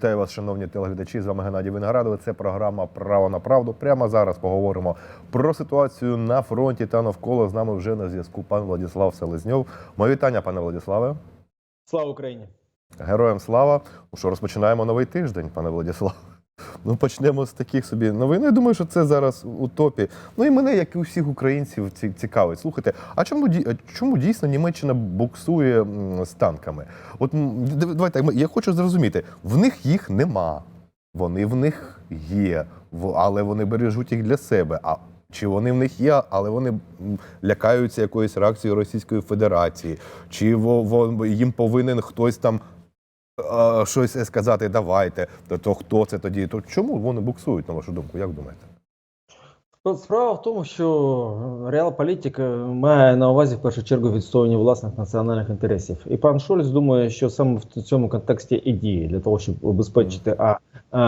Вітаю вас, шановні телеглядачі. З вами Геннадій Виноградов. Це програма Право на правду. Прямо зараз поговоримо про ситуацію на фронті та навколо. З нами вже на зв'язку пан Владислав Селезньов. Моє вітання, пане Владиславе. Слава Україні! Героям слава. Ну що, розпочинаємо новий тиждень, пане Владислав. Ну, почнемо з таких собі новин. Я думаю, що це зараз у топі. Ну і мене, як і у всіх українців, цікавить. Слухайте, а чому чому дійсно Німеччина буксує з танками? От давайте я хочу зрозуміти, в них їх нема. Вони в них є, але вони бережуть їх для себе. А чи вони в них є, але вони лякаються якоюсь реакцією Російської Федерації, чи їм повинен хтось там щось сказати, давайте, то, то хто це тоді? То чому вони буксують, на вашу думку? Як думаєте? От Справа в тому, що реал-політика має на увазі в першу чергу відстоювання власних національних інтересів. І пан Шольц думає, що саме в цьому контексті і діє для того, щоб обезпечити а, а,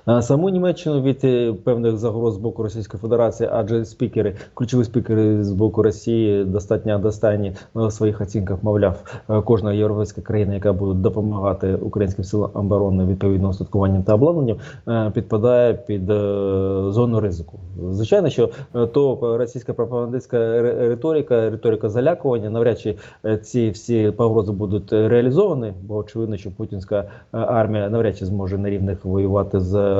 а саму Німеччину від е, певних загроз з боку Російської Федерації, адже спікери, ключові спікери з боку Росії достатньо достатні в своїх оцінках, мовляв, е, кожна європейська країна, яка буде допомагати українським силам оборони відповідно устаткуванням та обладнанням, е, підпадає під зону ризику. Звичайно, що то російська пропагандистська риторика, риторика залякування, навряд чи ці всі погрози будуть реалізовані, бо очевидно, що путінська армія навряд чи зможе на рівних воювати з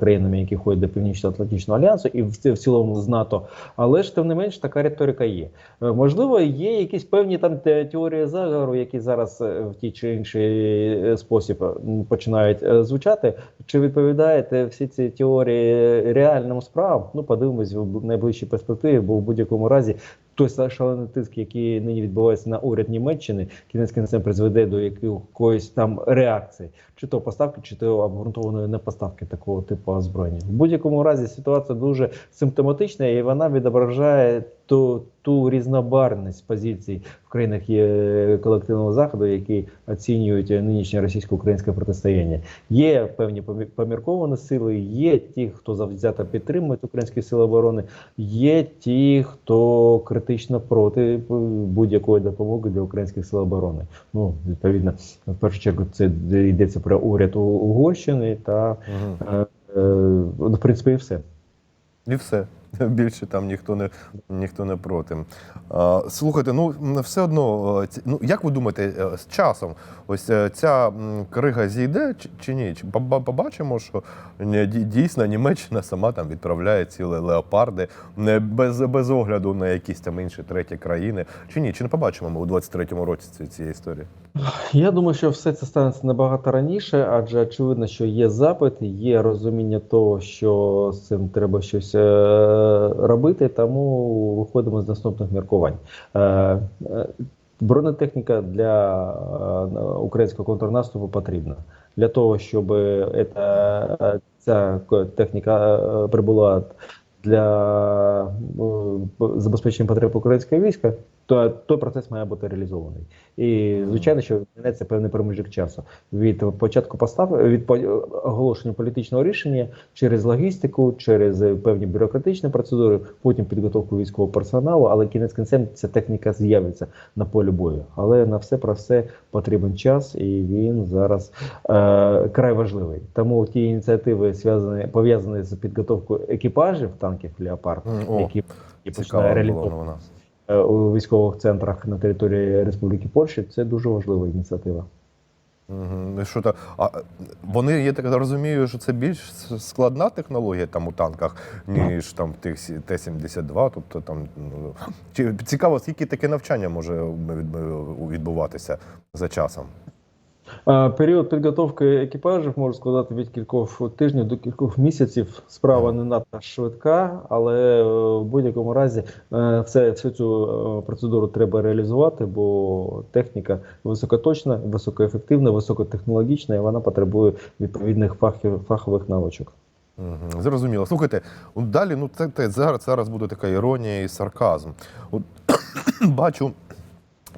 країнами, які входять до Північно-Атлантичного альянсу, і в, цілому з НАТО. Але ж тим не менш така риторика є. Е, Можливо, є якісь певні там теорії заговору, які зараз е, в ті чи інший е, спосіб починають е, звучати. Чи відповідають е, всі ці теорії реальним справам? Ну, подивимось в найближчій перспективі, бо в будь-якому разі той шалений тиск, який нині відбувається на уряд Німеччини, кінець кінцем призведе до якоїсь там реакції, чи то поставки, чи то обґрунтованої непоставки такого типу озброєння. В будь-якому разі ситуація дуже симптоматична, і вона відображає ту, ту різнобарвність позицій в країнах е, колективного заходу, які оцінюють нинішнє російсько-українське протистояння. Є певні помірковані сили, є ті, хто завзято підтримують українські сили оборони, є ті, хто критично проти будь-якої допомоги для українських сил оборони. Ну, відповідно, в першу чергу це йдеться про уряд Угорщини та Угу. е, е, ну, в принципі і все. І все. Більше там ніхто не ніхто не проти. Слухайте, ну все одно, е, ну як ви думаєте, е, з часом ось е, ця крига зійде чи, ні? Побачимо, що дійсно Німеччина сама там відправляє ціле леопарди не без, без огляду на якісь там інші треті країни? Чи ні? Чи не побачимо ми у 23-му році ці- цієї історії? Я думаю, що все це станеться набагато раніше, адже очевидно, що є запит, є розуміння того, що з цим треба щось робити, тому виходимо з наступних міркувань. Е, е, бронетехніка для е, українського контрнаступу потрібна. Для того, щоб е, ця техніка е, прибула для е, забезпечення потреб українського війська, то той процес має бути реалізований. І звичайно, що міняється певний проміжок часу від початку постав від оголошення політичного рішення через логістику, через певні бюрократичні процедури, потім підготовку військового персоналу. Але кінець кінцем ця техніка з'явиться на полі бою. Але на все про все потрібен час, і він зараз е, край важливий. Тому ті ініціативи зв'язані пов'язані з підготовкою екіпажів танків Леопард, о, які Цікава починає реалізовувати у військових центрах на території Республіки Польщі. Це дуже важлива ініціатива. Що то, а е, вони, я так розумію, що це більш складна технологія там у танках, ніж там тих сі- Т-72. Тобто там ну, чи цікаво, скільки таке навчання може відбуватися за часом? Період підготовки екіпажів може складати від кількох тижнів до кількох місяців. Справа не надто швидка, але е, в будь-якому разі е, все, всю цю е, процедуру треба реалізувати, бо техніка високоточна, високоефективна, високотехнологічна, і вона потребує відповідних фахів, фахових навичок. Мгм. Зрозуміло. Слухайте, далі, ну це, це зараз, зараз буде така іронія і сарказм. От, бачу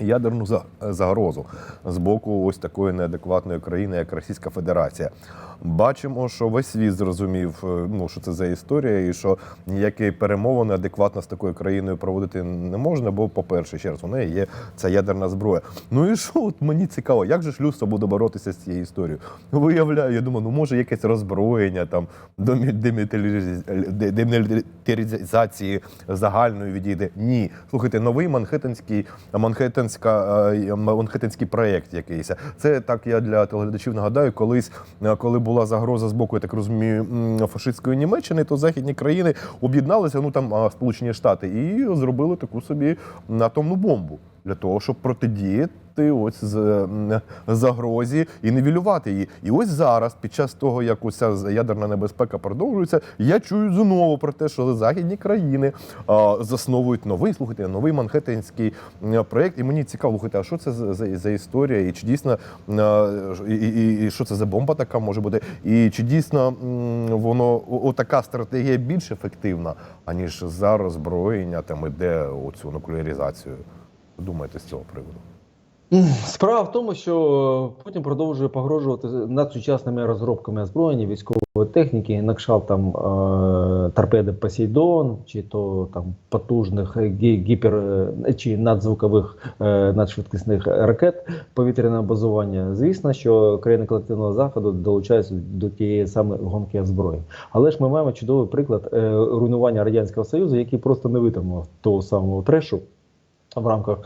ядерну за- загрозу з боку ось такої неадекватної країни, як Російська Федерація. Бачимо, що весь світ зрозумів, е, ну що це за історія, і що ніякі перемовини адекватно з такою країною проводити не можна, бо, по-перше, ще раз, у неї є ця ядерна зброя. Ну і що от мені цікаво, як же ж людство буде боротися з цією історією? Виявляю, я думаю, ну може якесь роззброєння там до демілітаризації- загальної відійде. Ні, слухайте, новий манхеттенський манхеттенська е, манхеттенський проєкт якийсь. Це так я для телеглядачів нагадаю, колись, е, коли була загроза з боку, я так розумію, фашистської Німеччини, то західні країни об'єдналися, ну там Сполучені Штати, і зробили таку собі атомну бомбу для того, щоб протидіяти ось з загрозі і нівелювати її. І ось зараз, під час того, як уся ядерна небезпека продовжується, я чую знову про те, що західні країни а, засновують новий, слухайте, новий манхеттенський м, проєкт. І мені цікаво, а що це за, за, історія? І чи дійсно а, і, і, і що це за бомба така може бути? І чи дійсно м, воно отака стратегія більш ефективна, аніж за роззброєння там іде оцю нуклеаризацію? Думаєте з цього приводу? Справа в тому, що Путін продовжує погрожувати над сучасними розробками озброєння, військової техніки, на кшталт там е, торпеди Посейдон, чи то там потужних гі- гіпер е, чи надзвукових е, надшвидкісних ракет повітряного базування. Звісно, що країни колективного заходу долучаються до тієї саме гонки озброєнь. Але ж ми маємо чудовий приклад е, руйнування радянського союзу, який просто не витримав того самого трешу в рамках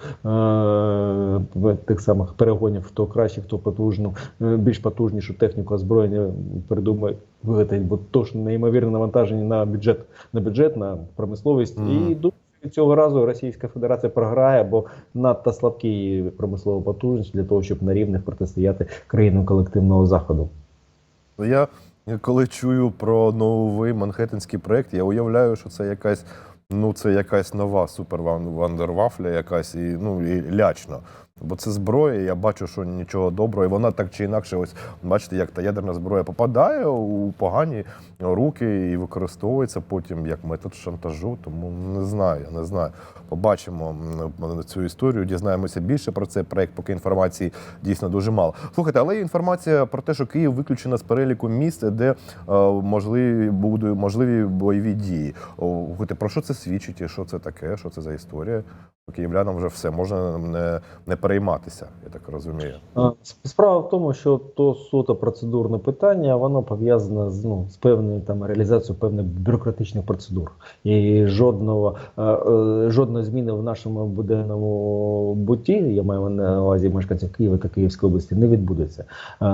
е, тих самих перегонів, хто краще, хто потужну, е, більш потужнішу техніку озброєння придумає виготовить, бо то ж неймовірне навантаження на бюджет, на бюджет, на промисловість. Мгм. І думаю, цього разу Російська Федерація програє, бо надто слабкі промислова потужність для того, щоб на рівних протистояти країнам колективного заходу. Я коли чую про новий манхеттенський проєкт, я уявляю, що це якась. Ну, це якась нова супер вандервафля, якась і ну і лячно. Бо це зброя, я бачу, що нічого доброго, і вона так чи інакше, ось бачите, як та ядерна зброя попадає у погані руки і використовується потім як метод шантажу. Тому не знаю, не знаю. Побачимо цю історію, дізнаємося більше про цей проект, поки інформації дійсно дуже мало. Слухайте, але є інформація про те, що Київ виключена з переліку міст, де е, можливі будуть можливі бойові дії. Слухайте, про що це свідчить? Що це таке? Що це за історія? Київлянам вже все можна не, не перейматися, я так розумію. Справа в тому, що то суто процедурне питання, воно пов'язане з ну з певною там реалізацією певних бюрократичних процедур. І жодного е, е, жодної зміни в нашому буденному бутті, я маю на увазі мешканців Києва та Київської області, не відбудеться. Е,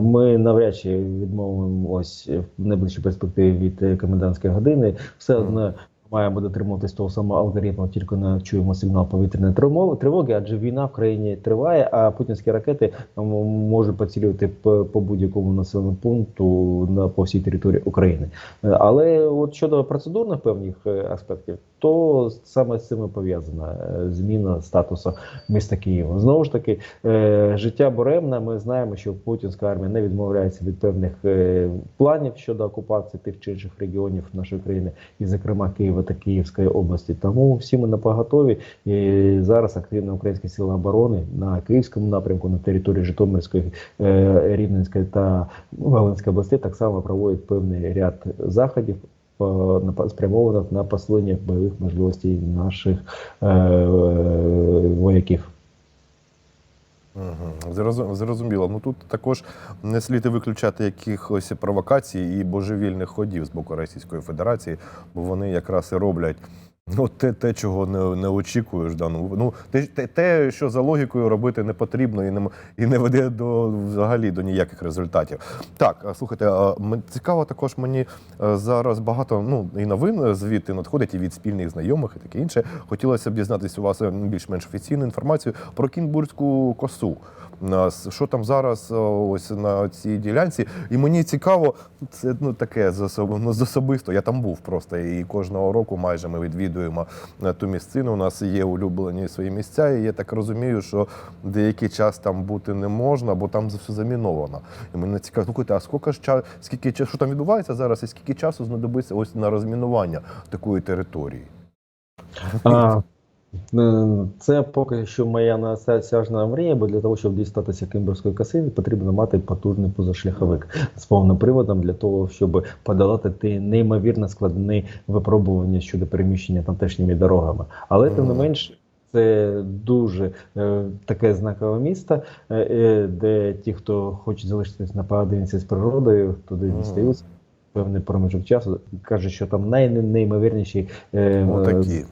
Ми навряд чи відмовимось в найближчій перспективі від комендантської години. Все одно маємо дотримуватись того самого алгоритму, тільки не чуємо сигнал повітряної тривоги, адже війна в країні триває, а путінські ракети можуть поцілювати по, по будь-якому населеному пункту на по всій території України. Е, Але от щодо процедурних певних е, аспектів, то саме з цим пов'язана е, зміна статусу міста Києва. Знову ж таки, е, життя буремне. Ми знаємо, що путінська армія не відмовляється від певних е, планів щодо окупації тих чи інших регіонів нашої країни, і, зокрема, Києва та Київської області. Тому всі ми на поготові. І зараз активно українські сили оборони на Київському напрямку, на території Житомирської, Рівненської та Волинської областей так само проводять певний ряд заходів. На- спрямованих на посилення бойових можливостей наших е, вояків. Угу. Зрозуміло. Ну тут також не слід виключати якихось провокацій і божевільних ходів з боку Російської Федерації, бо вони якраз і роблять. Ну, те, те, чого не, не очікуєш. Ну, ну, те, те, що за логікою робити не потрібно і не, і не веде до взагалі до ніяких результатів. Так, слухайте, цікаво також мені е, зараз багато ну, і новин звідти надходять і від спільних знайомих, і таке інше. Хотілося б дізнатися у вас е, більш-менш офіційну інформацію про Кінбурзьку косу. Що там зараз е, ось на цій ділянці? І мені цікаво, це ну таке ну, з особисто. Я там був просто і кожного року майже ми відвідуємо е, ту місцину. У нас є улюблені свої місця, і я так розумію, що деякий час там бути не можна, бо там все заміновано. І мене цікаво, слухайте, а скільки ж час, скільки що там відбувається зараз, і скільки часу знадобиться ось на розмінування такої території? Це поки що моя насяжна мрія, бо для того, щоб дістатися Кимберської коси, потрібно мати потужний позашляховик з повним приводом для того, щоб подолати ті неймовірно складні випробування щодо переміщення тамтешніми дорогами. Але тим не менш. Це дуже е, таке знакове місто, е, е, де ті, хто хоче залишитись на поодинці з природою, туди дістаються певний проміжок часу. Кажуть, що там найнеймовірніші е, Отакі.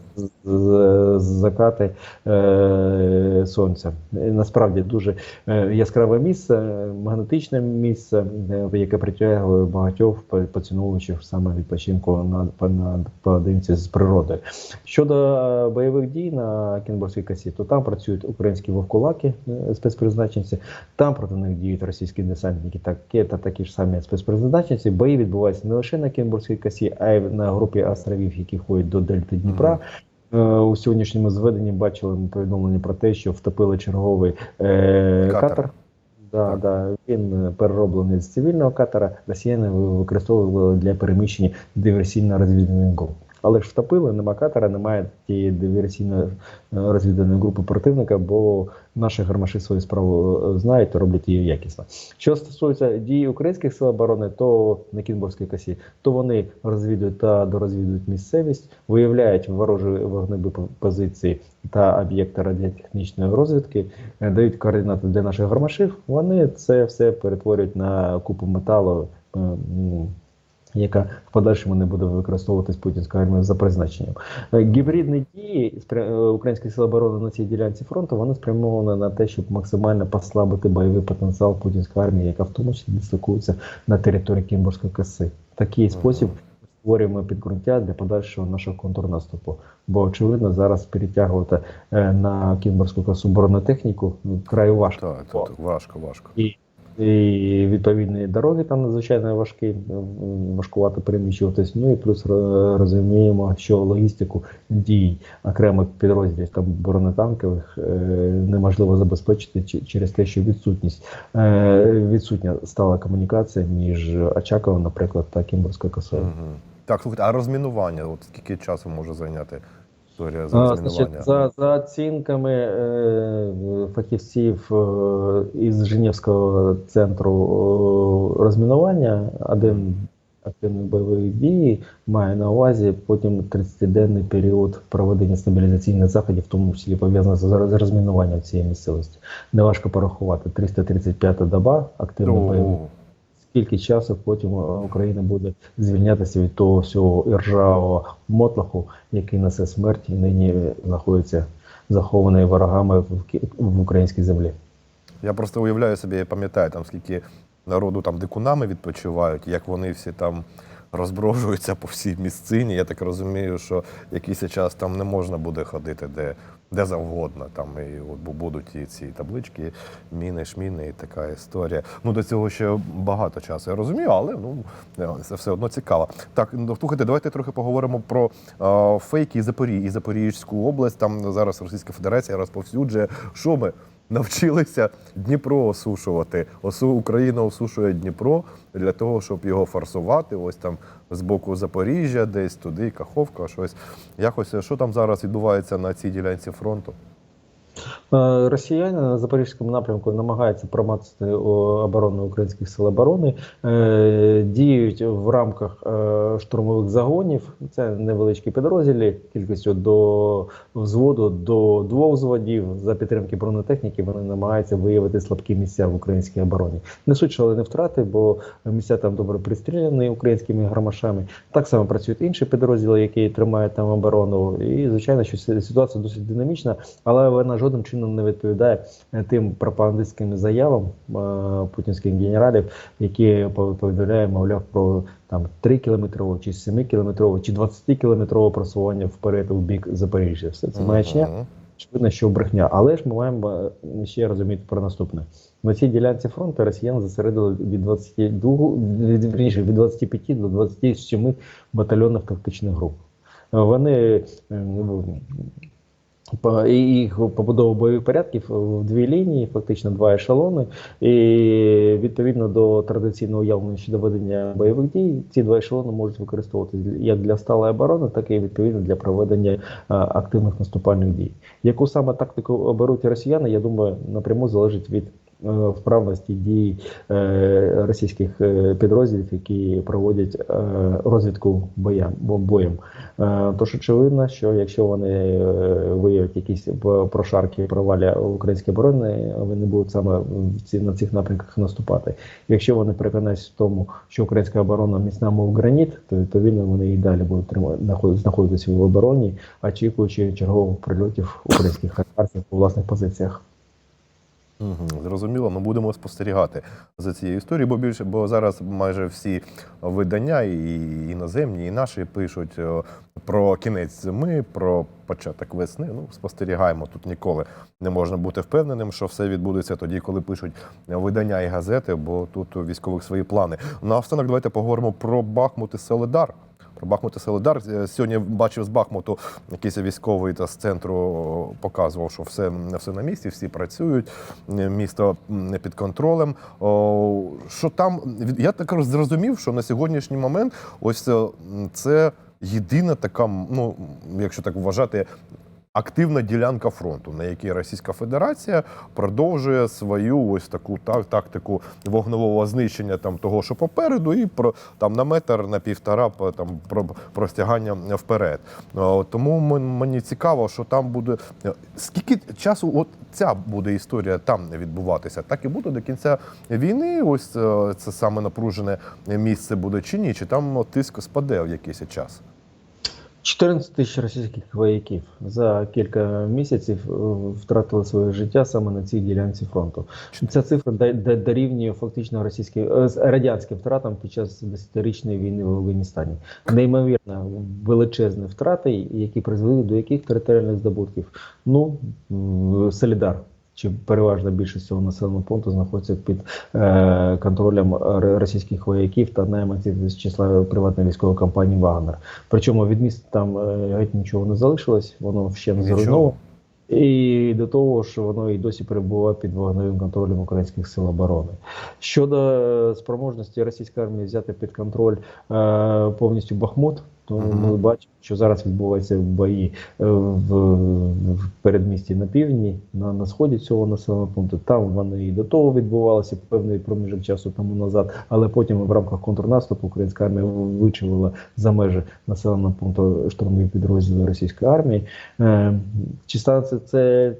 Закати е, сонця. Насправді дуже е, яскраве місце, магнетичне місце, е, яке притягує багатьох поціновувачів саме відпочинку на, на поодинці з природою. Щодо е, бойових дій на Кінбурзькій косі, то там працюють українські вовкулаки, спецпризначенці, там проти них діють російські десантники, такі та такі ж самі спецпризначенці. Бої відбуваються не лише на Кінбурзькій косі, а й на групі островів, які ходять до Дельти Дніпра. Е, У сьогоднішньому зведенні бачили ми повідомлення про те, що втопили черговий е, Катер. катер. Да, да, він е, перероблений з цивільного катера. Росіяни використовували для переміщення диверсійно-розвідувальних груп. Але ж втопили, нема катера, немає тієї диверсійно-розвідувальної групи противника, бо наші гармаші свою справу е, знають роблять її якісно. Що стосується дій українських сил оборони, то на Кінбурзькій косі, то вони розвідують та дорозвідують місцевість, виявляють ворожі вогневі позиції та об'єкти радіотехнічної розвідки, е, дають координати для наших гармашів. Вони це все перетворюють на купу металу. Яка в подальшому не буде використовуватись путінською армією за призначенням. Е, Гібридні дії е, українських сил оборони на цій ділянці фронту вони спрямовані на те, щоб максимально послабити бойовий потенціал путінської армії, яка в тому числі дислокується на території Кімбурської коси. Такий спосіб створюємо підґрунтя для подальшого нашого контрнаступу. Бо очевидно, зараз перетягувати е, на Кімбурську косу бронетехніку ну, край важко. Так, так, так, важко, важко. І, і відповідні дороги там надзвичайно важкі, е, важкувато переміщуватись. Ну і плюс розуміємо, що логістику дій окремих підрозділів там бронетанкових е, неможливо забезпечити чи- через те, що відсутність е, відсутня стала комунікація між Очаковом, наприклад, та Кімбурською косою. Так, слухайте, а розмінування? От скільки часу може зайняти історія з А, значить, за, за оцінками е, фахівців е, із Женевського центру е, розмінування, один активний бойових дій має на увазі потім 30-денний період проведення стабілізаційних заходів, в тому числі пов'язаних з з розмінуванням цієї місцевості. Неважко порахувати 335 доба активних бойових скільки часу потім е, Україна буде звільнятися від того всього іржавого мотлаху, який несе смерть і нині знаходиться захований ворогами в, українській землі. Я просто уявляю собі, я пам'ятаю, там скільки народу там дикунами відпочивають, як вони всі там розброжуються по всій місцині. Я так розумію, що якийсь час там не можна буде ходити де, де завгодно. Там і от будуть і ці таблички, міни, шміни, і така історія. Ну до цього ще багато часу. Я розумію, але ну це все одно цікаво. Так, ну слухайте, давайте трохи поговоримо про е, фейки і Запорі... і Запорізьку область. Там зараз Російська Федерація розповсюджує, що ми навчилися Дніпро осушувати. Осу Україна осушує Дніпро для того, щоб його форсувати. Ось там з боку Запоріжжя, десь туди, Каховка, щось. Якось що там зараз відбувається на цій ділянці фронту? Е, Росіяни на запорізькому напрямку намагаються промацати оборону українських сил оборони, е, діють в рамках е, штурмових загонів. Це невеличкі підрозділі, кількістю до взводу до двох взводів. За підтримки бронетехніки вони намагаються виявити слабкі місця в українській обороні. Несуть шалені втрати, бо місця там добре пристріляні українськими гармашами. Так само працюють інші підрозділи, які тримають там оборону. І звичайно, що ситуація досить динамічна, але вона жодним чином не відповідає тим пропагандистським заявам е, путінських генералів, які пов- повідомляють, мовляв, про там 3 кілометрове, чи 7 кілометрове, чи 20 кілометрове просування вперед у бік Запоріжжя. Все це маячня. Очевидно, що брехня. Але ж ми маємо е, ще розуміти про наступне. На цій ділянці фронту росіяни зосередили від 22, від, вірніше, від 25 до 27 батальйонних тактичних груп. Вони е, по- і їх побудову бойових порядків в дві лінії, фактично два ешелони. І відповідно до традиційного уявлення щодо ведення бойових дій, ці два ешелони можуть використовуватися як для сталої оборони, так і відповідно для проведення активних наступальних дій. Яку саме тактику оберуть росіяни, я думаю, напряму залежить від вправності дій е, російських е, підрозділів, які проводять е, розвідку боям бо- боєм. Е, Тож очевидно, що якщо вони е, виявлять якісь прошарки проваля української оборони, вони будуть саме в ці на цих напрямках наступати. Якщо вони переконаються в тому, що українська оборона міцна, мов граніт, то відповідно вони і далі будуть трима- знаход- знаходитися в обороні, очікуючи чергових прильотів українських харківців по власних позиціях. Угу, зрозуміло, ми будемо спостерігати за цією історією, бо більше, бо зараз майже всі видання, і іноземні, і наші пишуть е, про кінець зими, про початок весни. Ну, спостерігаємо. Тут ніколи не можна бути впевненим, що все відбудеться тоді, коли пишуть видання і газети, бо тут у військових свої плани. Наостанок давайте поговоримо про Бахмут і Соледар. Про Бахмут і Соледар. Е, Сьогодні бачив з Бахмуту якийсь військовий та з центру показував, що все, все на місці, всі працюють, е, місто під контролем. О, Що там я так роз- зрозумів, що на сьогоднішній момент ось е, це єдина така, ну якщо так вважати. Активна ділянка фронту, на якій Російська Федерація продовжує свою ось таку та- тактику вогневого знищення там того, що попереду, і про там на метр, на півтора там про простягання вперед. Тому мені цікаво, що там буде скільки часу, от ця буде історія там відбуватися, так і буде до кінця війни. Ось е, це саме напружене місце буде чи ні? Чи там тиск спаде в якийсь час? 14 тисяч російських вояків за кілька місяців е, втратили своє життя саме на цій ділянці фронту. Ця цифра дорівнює фактично російським е, радянським втратам під час десятирічної війни в Афганістані. Неймовірно величезні втрати, які призвели до яких територіальних здобутків? Ну Солідар. Чи переважна більшість цього населеного пункту знаходиться під е, контролем російських вояків та найманців з числа приватної військової компанії Вагнер. Причому від міста там е, геть нічого не залишилось, воно ще не зруйновано. І до того ж, воно і досі перебуває під вогневим контролем українських сил оборони. Щодо е, спроможності російської армії взяти під контроль е, повністю Бахмут, то Мгм. ми бачимо, що зараз відбуваються бої е, в, в передмісті на півдні, на, на сході цього населеного пункту. Там вони і до того відбувалися певний проміжок часу тому назад, але потім в рамках контрнаступу українська армія вичавила за межі населеного пункту штурмові підрозділи російської армії. Е, чи станеться це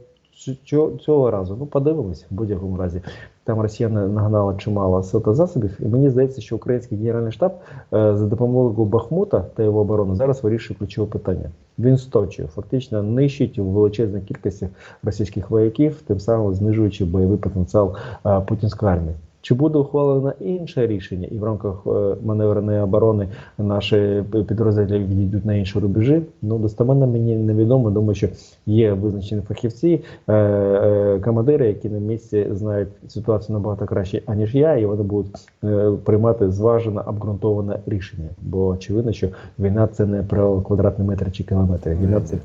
цього, разу? Ну, подивимося в будь-якому разі. Там росіяни нагнали чимало сил засобів, і мені здається, що український генеральний штаб е, за допомогою Бахмута та його оборони зараз вирішує ключове питання. Він сточує, фактично нищить у величезній кількості російських вояків, тим самим знижуючи бойовий потенціал е, путінської армії. Чи буде ухвалено інше рішення, і в рамках е, маневреної оборони наші підрозділи відійдуть на інші рубежі? Ну достеменно мені невідомо. Думаю, що є визначені фахівці, е, е, командири, які на місці знають ситуацію набагато краще, аніж я, і вони будуть е, приймати зважене, обґрунтоване рішення. Бо очевидно, що війна це не про квадратний метр чи кілометр. Війна це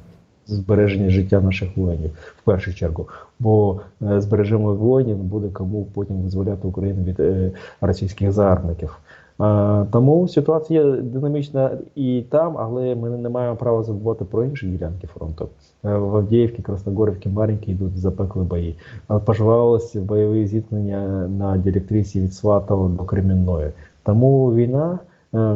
збереження життя наших воїнів в першу чергу. Бо е, збережемо воїнів, буде кому потім визволяти Україну від е, російських загарбників. Е, тому ситуація динамічна і там, але ми не маємо права забувати про інші ділянки фронту. Е, В Авдіївці, Красногорівці, Мар'їнки йдуть запекли бої. Але пожвавилися бойові зіткнення на директрисі від Сватова до Кремінної. Тому війна е,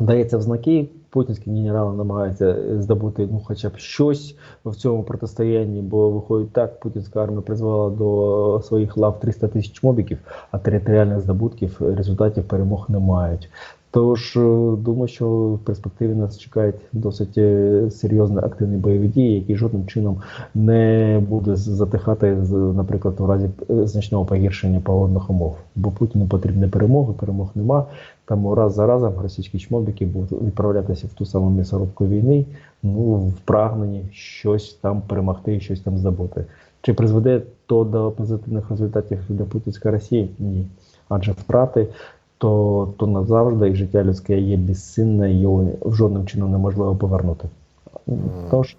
дається в знаки. Путінські генерали намагаються здобути ну, хоча б щось в цьому протистоянні, бо виходить так, путінська армія призвала до своїх лав 300 тисяч мобіків, а територіальних здобутків результатів перемог не мають. Тож е, думаю, що в перспективі нас чекають досить е, серйозні активні бойові дії, які жодним чином не буде затихати, наприклад, у разі е, значного погіршення погодних умов. Бо Путіну потрібні перемоги, перемог нема. Тому раз за разом російські чмобіки будуть відправлятися в ту саму м'ясорубку війни, ну в прагненні щось там перемогти щось там здобути. Чи призведе то до позитивних результатів для путінської Росії? Ні. Адже втрати то, то назавжди і життя людське є безцінне, його жодним чином неможливо повернути. Тож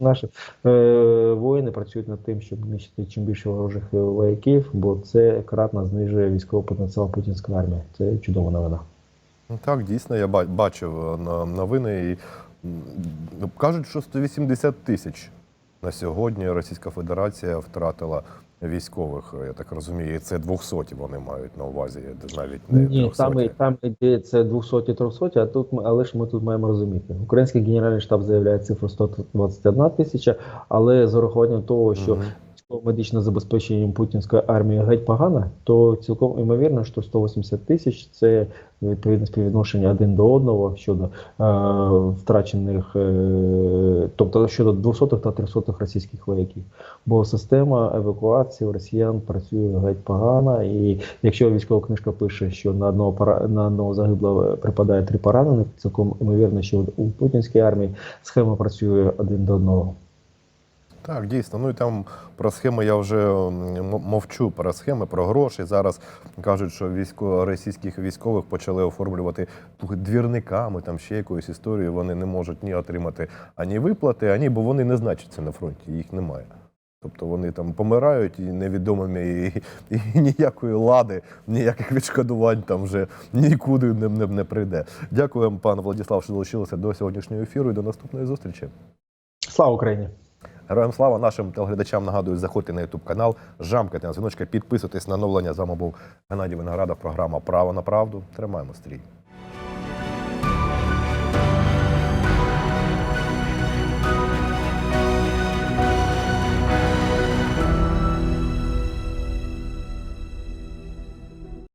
Наші е, воїни працюють над тим, щоб нищити чим більше ворожих вояків, бо це кратно знижує військовий потенціал путінської армії. Це чудова новина. Ну, Так, дійсно, я бачив е, на- новини і кажуть, що 180 тисяч на сьогодні Російська Федерація втратила військових. Я так розумію, і це 200 вони мають на увазі, навіть не Ні, 300. там, там йдеться 200-300, а тут але ж ми тут маємо розуміти. Український генеральний штаб заявляє цифру 121 тисяча, але з урахуванням того, що Мгм. медичне забезпечення путінської армії геть погано, то цілком імовірно, що 180 тисяч це відповідне співвідношення один до одного щодо е, втрачених, е, тобто щодо 200 та 300 російських вояків. Бо система евакуації росіян працює геть погано, і якщо військова книжка пише, що на одного пора на одного загиблого припадає три поранених, цілком імовірно, що у путінській армії схема працює один до одного. Так, дійсно. Ну і там про схеми я вже мовчу про схеми, про гроші. Зараз кажуть, що військо російських військових почали оформлювати двірниками, там ще якоюсь історією. Вони не можуть ні отримати ані виплати, ані бо вони не значаться на фронті, їх немає. Тобто вони там помирають і невідомими, і, і ніякої лади, ніяких відшкодувань там вже нікуди не, не, не прийде. Дякую пане Владислав, що долучилися до сьогоднішнього ефіру і до наступної зустрічі. Слава Україні! Героям слава нашим телеглядачам нагадую, заходьте на YouTube канал, жамкайте на дзвіночка, підписуйтесь на оновлення. З вами був Геннадій Виноградов, програма Право на правду. Тримаємо стрій.